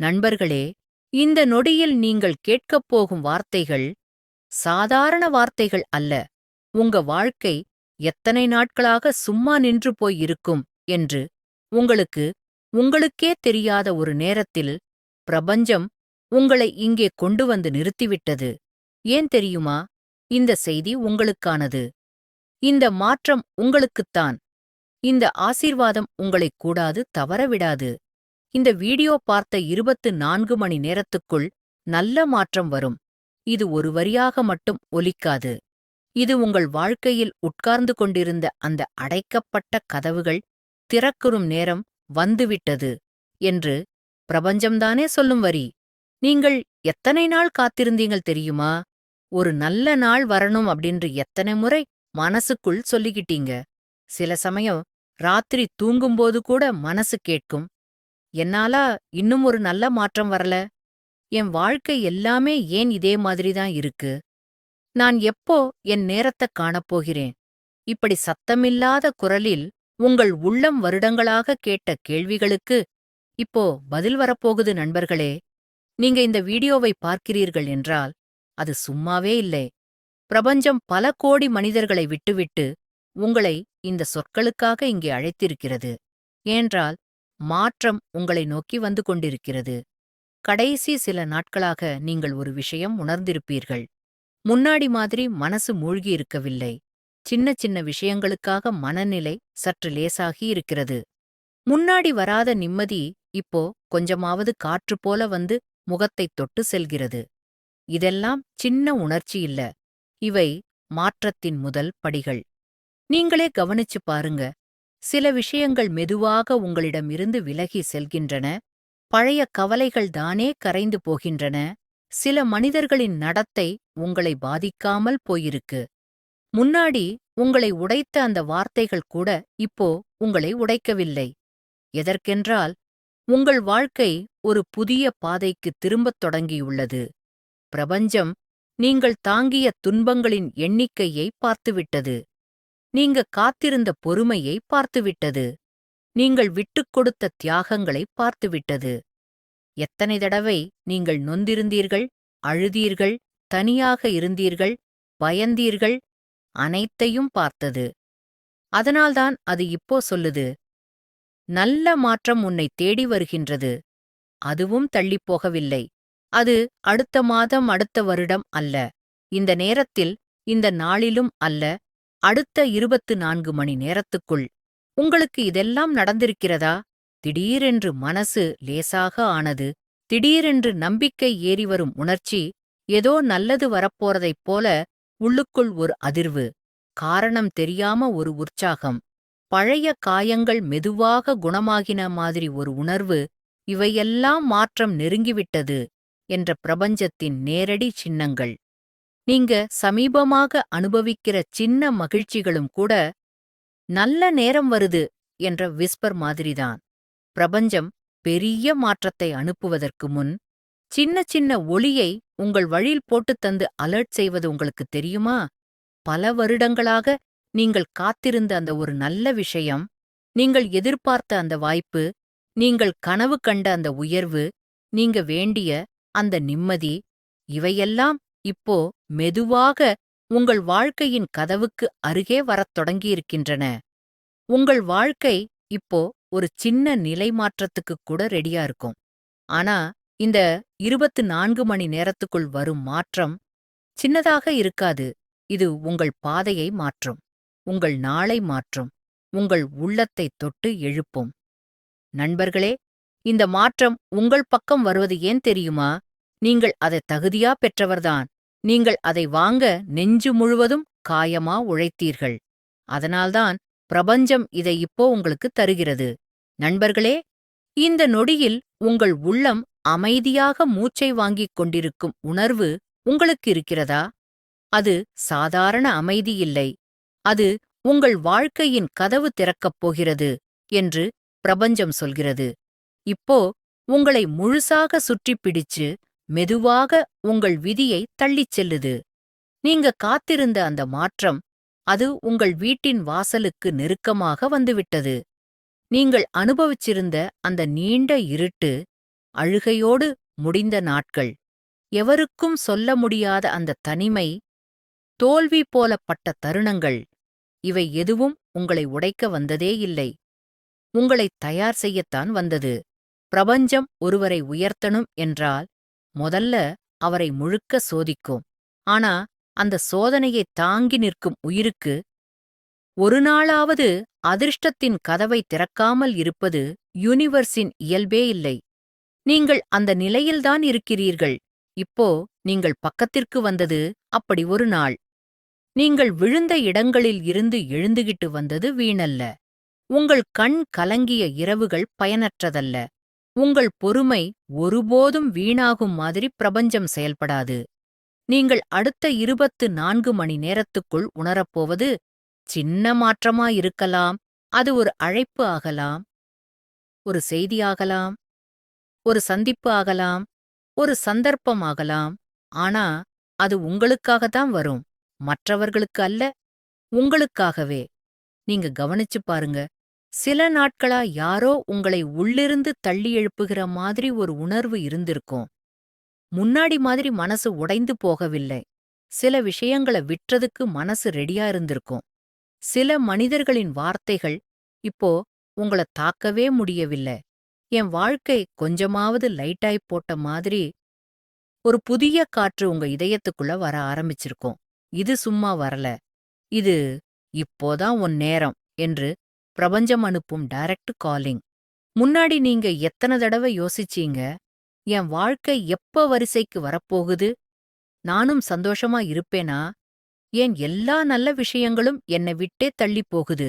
நண்பர்களே இந்த நொடியில் நீங்கள் கேட்கப் போகும் வார்த்தைகள் சாதாரண வார்த்தைகள் அல்ல. உங்க வாழ்க்கை எத்தனை நாட்களாக சும்மா நின்று போய் இருக்கும் என்று உங்களுக்கு உங்களுக்கே தெரியாத ஒரு நேரத்தில் பிரபஞ்சம் உங்களை இங்கே கொண்டு வந்து நிறுத்திவிட்டது. ஏன் தெரியுமா? இந்த செய்தி உங்களுக்கானது. இந்த மாற்றம் உங்களுக்குத்தான். இந்த ஆசீர்வாதம் உங்களைக் கூடாது தவறவிடாது இந்த வீடியோ பார்த்த இருபத்து நான்கு மணி நேரத்துக்குள் நல்ல மாற்றம் வரும். இது ஒரு வரியாக மட்டும் ஒலிக்காது. இது உங்கள் வாழ்க்கையில் உட்கார்ந்து கொண்டிருந்த அந்த அடைக்கப்பட்ட கதவுகள் திறக்குறும் நேரம் வந்துவிட்டது என்று பிரபஞ்சம்தானே சொல்லும் வரி. நீங்கள் எத்தனை நாள் காத்திருந்தீங்கள் தெரியுமா? ஒரு நல்ல நாள் வரணும் அப்படின்று எத்தனை முறை மனசுக்குள் சொல்லிக்கிட்டீங்க? சில சமயம் ராத்திரி தூங்கும்போது கூட மனசு கேட்கும். என்னாலா இன்னும் ஒரு நல்ல மாற்றம் வரல. என் வாழ்க்கை எல்லாமே ஏன் இதே மாதிரி தான் இருக்கு? நான் எப்போ என் நேரத்தைக் காணப்போகிறேன்? இப்படி சத்தமில்லாத குரலில் உங்கள் உள்ளம் வருடங்களாக கேட்ட கேள்விகளுக்கு இப்போ பதில் வரப்போகுது நண்பர்களே. நீங்க இந்த வீடியோவை பார்க்கிறீர்கள் என்றால் அது சும்மாவே இல்லை. பிரபஞ்சம் பல கோடி மனிதர்களை விட்டுவிட்டு உங்களை இந்த சொற்களுக்காக இங்கே அழைத்திருக்கிறது. ஏன்றால் மாற்றம் உங்களை நோக்கி வந்து கொண்டிருக்கிறது. கடைசி சில நாட்களாக நீங்கள் ஒரு விஷயம் உணர்ந்திருப்பீர்கள். முன்னாடி மாதிரி மனசு மூழ்கியிருக்கவில்லை சின்ன சின்ன விஷயங்களுக்காக மனநிலை சற்று லேசாகி இருக்கிறது. முன்னாடி வராத நிம்மதி இப்போ கொஞ்சமாவது காற்று போல வந்து முகத்தைத் தொட்டு செல்கிறது. இதெல்லாம் சின்ன உணர்ச்சி இல்ல. இவை மாற்றத்தின் முதல் படிகள். நீங்களே கவனிச்சு பாருங்க. சில விஷயங்கள் மெதுவாக உங்களிடமிருந்து விலகி செல்கின்றன. பழைய கவலைகள் தானே கரைந்து போகின்றன. சில மனிதர்களின் நடத்தை உங்களை பாதிக்காமல் போயிருக்கு. முன்னாடி உங்களை உடைத்த அந்த வார்த்தைகள் கூட இப்போ உங்களை உடைக்கவில்லை. எதற்கென்றால் உங்கள் வாழ்க்கை ஒரு புதிய பாதைக்கு திரும்பத் தொடங்கியுள்ளது. பிரபஞ்சம் நீங்கள் தாங்கிய துன்பங்களின் எண்ணிக்கையை பார்த்துவிட்டது. நீங்க காத்திருந்த பொறுமையை பார்த்துவிட்டது. நீங்கள் விட்டுக் கொடுத்த தியாகங்களை பார்த்துவிட்டது. எத்தனை தடவை நீங்கள் நொந்திருந்தீர்கள் அழுதீர்கள் தனியாக இருந்தீர்கள் பயந்தீர்கள் அனைத்தையும் பார்த்தது. அதனால்தான் அது இப்போ சொல்லுது. நல்ல மாற்றம் உன்னை தேடி வருகின்றது. அதுவும் தள்ளிப் போகவில்லை. அது அடுத்த மாதம் அடுத்த வருடம் அல்ல. இந்த நேரத்தில் இந்த நாளிலும் அல்ல. அடுத்த இருபத்து நான்கு மணி நேரத்துக்குள் உங்களுக்கு இதெல்லாம் நடந்திருக்கிறதா? திடீரென்று மனசு லேசாக ஆனது. திடீரென்று நம்பிக்கை ஏறிவரும் உணர்ச்சி ஏதோ நல்லது வரப்போறதைப் போல உள்ளுக்குள் ஒரு அதிர்வு காரணம் தெரியாம ஒரு உற்சாகம் பழைய காயங்கள் மெதுவாக குணமாகின மாதிரி ஒரு உணர்வு இவையெல்லாம் மாற்றம் நெருங்கிவிட்டது என்ற பிரபஞ்சத்தின் நேரடி சின்னங்கள். நீங்க சமீபமாக அனுபவிக்கிற சின்ன மகிழ்ச்சிகளும் கூட நல்ல நேரம் வருது என்ற விஸ்பர் மாதிரிதான். பிரபஞ்சம் பெரிய மாற்றத்தை அனுப்புவதற்கு முன் சின்ன சின்ன ஒளியை உங்கள் வழியில் போட்டுத் தந்து அலர்ட் செய்வது உங்களுக்கு தெரியுமா? பல வருடங்களாக நீங்கள் காத்திருந்த அந்த ஒரு நல்ல விஷயம் நீங்கள் எதிர்பார்த்த அந்த வாய்ப்பு நீங்கள் கனவு கண்ட அந்த உயர்வு நீங்க வேண்டிய அந்த நிம்மதி இவையெல்லாம் இப்போ மெதுவாக உங்கள் வாழ்க்கையின் கதவுக்கு அருகே வரத் தொடங்கியிருக்கின்றன. உங்கள் வாழ்க்கை இப்போ ஒரு சின்ன நிலை மாற்றத்துக்குக் கூட ரெடியா இருக்கும். ஆனா இந்த இருபத்து நான்கு மணி நேரத்துக்குள் வரும் மாற்றம் சின்னதாக இருக்காது. இது உங்கள் பாதையை மாற்றும். உங்கள் நாளை மாற்றும். உங்கள் உள்ளத்தை தொட்டு எழுப்பும். நண்பர்களே இந்த மாற்றம் உங்கள் பக்கம் வருவது ஏன் தெரியுமா? நீங்கள் அதை தகுதியா பெற்றவர்தான். நீங்கள் அதை வாங்க நெஞ்சு முழுவதும் காயமா உழைத்தீர்கள். அதனால்தான் பிரபஞ்சம் இதை இப்போ உங்களுக்கு தருகிறது. நண்பர்களே இந்த நொடியில் உங்கள் உள்ளம் அமைதியாக மூச்சை வாங்கிக் கொண்டிருக்கும் உணர்வு உங்களுக்கு இருக்கிறதா? அது சாதாரண அமைதி இல்லை. அது உங்கள் வாழ்க்கையின் கதவு திறக்கப் போகிறது என்று பிரபஞ்சம் சொல்கிறது. இப்போ உங்களை முழுசாக சுற்றிப் பிடிச்சு மெதுவாக உங்கள் விதியை தள்ளிச் செல்லுது. நீங்க காத்திருந்த அந்த மாற்றம் அது உங்கள் வீட்டின் வாசலுக்கு நெருக்கமாக வந்துவிட்டது. நீங்கள் அனுபவிச்சிருந்த அந்த நீண்ட இருட்டு அழுகையோடு முடிந்த நாட்கள். எவருக்கும் சொல்ல முடியாத அந்த தனிமை தோல்வி போலப்பட்ட தருணங்கள். இவை எதுவும் உங்களை உடைக்க வந்ததே இல்லை. உங்களை தயார் செய்யத்தான் வந்தது. பிரபஞ்சம் ஒருவரை உயர்த்தணும் என்றால் முதல்ல அவரை முழுக்க சோதிக்கும். ஆனா அந்த சோதனையை தாங்கி நிற்கும் உயிருக்கு ஒரு நாளாவது அதிர்ஷ்டத்தின் கதவை திறக்காமல் இருப்பது யூனிவர்ஸின் இயல்பே இல்லை. நீங்கள் அந்த நிலையில்தான் இருக்கிறீர்கள். இப்போ நீங்கள் பக்கத்திற்கு வந்தது அப்படி ஒரு நாள். நீங்கள் விழுந்த இடங்களில் இருந்து எழுந்துகிட்டு வந்தது வீணல்ல. உங்கள் கண் கலங்கிய இரவுகள் பயனற்றதல்ல. உங்கள் பொறுமை ஒருபோதும் வீணாகும் மாதிரி பிரபஞ்சம் செயல்படாது. நீங்கள் அடுத்த இருபத்து நான்கு மணி நேரத்துக்குள் உணரப்போவது சின்ன மாற்றமாயிருக்கலாம் அது ஒரு அழைப்பு ஆகலாம். ஒரு செய்தியாகலாம் ஒரு சந்திப்பு ஆகலாம். ஒரு சந்தர்ப்பம் ஆகலாம். ஆனா அது உங்களுக்காகத்தான் வரும். மற்றவர்களுக்கு அல்ல உங்களுக்காகவே. நீங்க கவனிச்சு பாருங்க. சில நாட்களா யாரோ உங்களை உள்ளிருந்து தள்ளி எழுப்புகிற மாதிரி ஒரு உணர்வு இருந்திருக்கும். முன்னாடி மாதிரி மனசு உடைந்து போகவில்லை. சில விஷயங்கள விட்டுறதுக்கு மனசு ரெடியா இருந்திருக்கும். சில மனிதர்களின் வார்த்தைகள் இப்போ உங்கள தாக்கவே முடியவில்லை. என் வாழ்க்கை கொஞ்சமாவது லைட்டாய் போட்ட மாதிரி ஒரு புதிய காற்று உங்க இதயத்துக்குள்ள வர ஆரம்பிச்சிருக்கும். இது சும்மா வரல. இது இப்போதான் உன் நேரம் என்று பிரபஞ்சம் அனுப்பும் டைரக்ட் காலிங் முன்னாடி நீங்க எத்தனை தடவை யோசிச்சீங்க? என் வாழ்க்கை எப்ப வரிசைக்கு வரப்போகுது? நானும் சந்தோஷமா இருப்பேனா? ஏன் எல்லா நல்ல விஷயங்களும் என்னை விட்டே தள்ளிப் போகுது?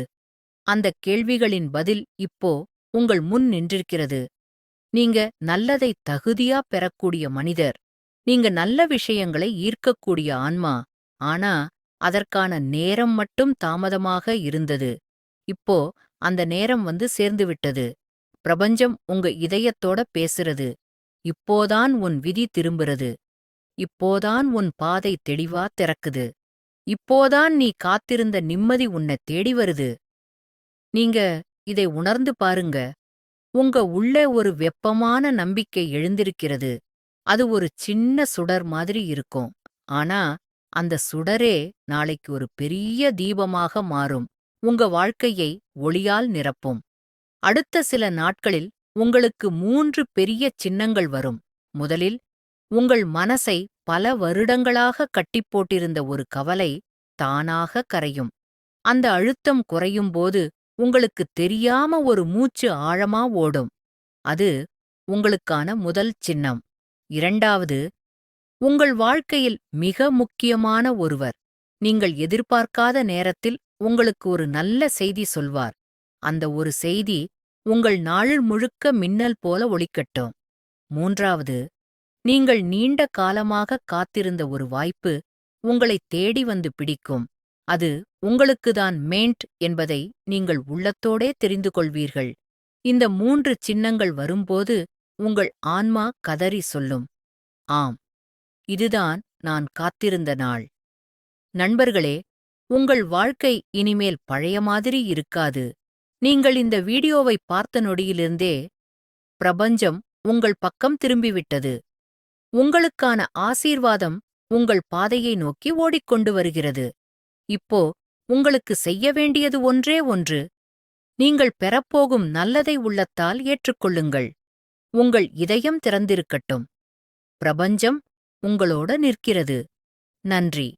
அந்த கேள்விகளின் பதில் இப்போ உங்கள் முன் நின்றிருக்கிறது. நீங்க நல்லதை தகுதியா பெறக்கூடிய மனிதர். நீங்க நல்ல விஷயங்களை ஈர்க்கக்கூடிய ஆன்மா. ஆனா அதற்கான நேரம் மட்டும் தாமதமாக இருந்தது. இப்போ அந்த நேரம் வந்து சேர்ந்து விட்டது. பிரபஞ்சம் உங்க இதயத்தோட பேசுறது. இப்போதான் உன் விதி திரும்புறது. இப்போதான் உன் பாதை தெளிவா திறக்குது. இப்போதான் நீ காத்திருந்த நிம்மதி உன்னை தேடி வருது. நீங்க இதை உணர்ந்து பாருங்க. உங்க உள்ளே ஒரு வெப்பமான நம்பிக்கை எழுந்திருக்கிறது. அது ஒரு சின்ன சுடர் மாதிரி இருக்கும். ஆனா அந்த சுடரே நாளைக்கு ஒரு பெரிய தீபமாக மாறும். உங்க வாழ்க்கையை ஒளியால் நிரப்பும். அடுத்த சில நாட்களில் உங்களுக்கு மூன்று பெரிய சின்னங்கள் வரும். முதலில் உங்கள் மனசை பல வருடங்களாக கட்டிப்போட்டிருந்த ஒரு கவலை தானாக கரையும். அந்த அழுத்தம் குறையும்போது உங்களுக்கு தெரியாம ஒரு மூச்சு ஆழமா ஓடும். அது உங்களுக்கான முதல் சின்னம். இரண்டாவது உங்கள் வாழ்க்கையில் மிக முக்கியமான ஒருவர். நீங்கள் எதிர்பார்க்காத நேரத்தில் உங்களுக்கு ஒரு நல்ல செய்தி சொல்வார். அந்த ஒரு செய்தி உங்கள் நாள் முழுக்க மின்னல் போல ஒளிக்கட்டும் மூன்றாவது நீங்கள் நீண்ட காலமாக காத்திருந்த ஒரு வாய்ப்பு உங்களை தேடி வந்து பிடிக்கும். அது உங்களுக்குதான் மேண்ட் என்பதை நீங்கள் உள்ளத்தோடே தெரிந்து கொள்வீர்கள். இந்த மூன்று சின்னங்கள் வரும்போது உங்கள் ஆன்மா கதறி சொல்லும். ஆம் இதுதான் நான் காத்திருந்த நாள். நண்பர்களே உங்கள் வாழ்க்கை இனிமேல் பழைய மாதிரி இருக்காது. நீங்கள் இந்த வீடியோவை பார்த்த நொடியிலிருந்தே பிரபஞ்சம் உங்கள் பக்கம் திரும்பிவிட்டது. உங்களுக்கான ஆசீர்வாதம் உங்கள் பாதையை நோக்கி ஓடிக்கொண்டு வருகிறது. இப்போ உங்களுக்கு செய்ய வேண்டியது ஒன்றே ஒன்று. நீங்கள் பெறப்போகும் நல்லதை உள்ளத்தால் ஏற்றுக்கொள்ளுங்கள். உங்கள் இதயம் திறந்திருக்கட்டும். பிரபஞ்சம் உங்களோட நிற்கிறது. நன்றி.